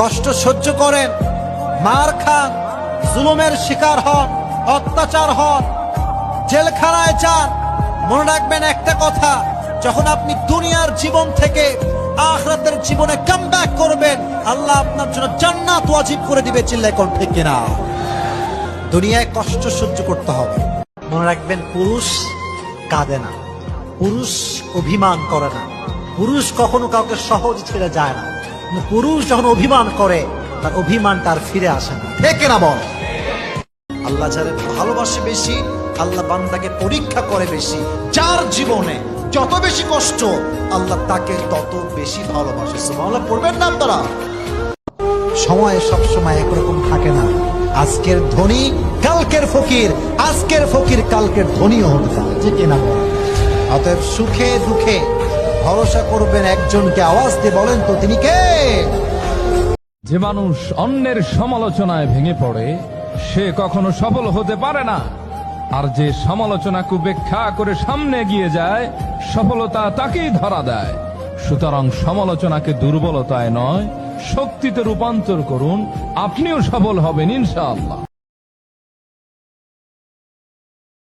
কষ্ট সহ্য করেন। মার খান, জুলুমের শিকার হন, অত্যাচার হন। জেলখানায় যান। মনে রাখবেন একটা কথা, যখন আপনি দুনিয়ার জীবন থেকে আখরাতের জীবনে কাম করবেন, আল্লাহ আপনার জন্য জান্নাত ওয়াজিব করে দিবে চিল্লায় কোন ঠিক কিনা। দুনিয়ায় কষ্ট সহ্য করতে হবে। মনে রাখবেন, পুরুষ কাঁদে না। পুরুষ অভিমান করে না। পুরুষ কখনো কাউকে সহজ ছেড়ে যায় না। পুরুষ যখন অভিমান করে, তার অভিমান তার ফিরে আসে না। ঠিক না বল? আল্লাহ যাদের ভালোবাসে বেশি, আল্লাহ বান্দাকে পরীক্ষা করে বেশি। যার জীবনে যত বেশি কষ্ট, আল্লাহ তাকে তত বেশি ভালোবাসে। সুবহানাল্লাহ, পড়বেন না আপনারা? সময় সব সময় একরকম থাকে না। আজকের ধনী কালকের ফকির, আজকের ফকির কালকের ধনীও হতে পারে। কিনা বল? অতএব সুখে দুঃখে ভরসা করবেন একজনকে আওয়াজ দিয়ে বলেন তো তিনি কে? যে মানুষ অন্যের সমালোচনায় ভেঙে পড়ে, সে কখনো সফল হতে পারে না। আর যে সমালোচনাকে উপেক্ষা করে সামনে এগিয়ে যায়, সফলতা তাকেই ধরা দেয়। সুতরাং সমালোচনাকে দুর্বলতায় নয়, শক্তিতে রূপান্তর করুন। আপনিও সফল হবেন, ইনশাআল্লাহ।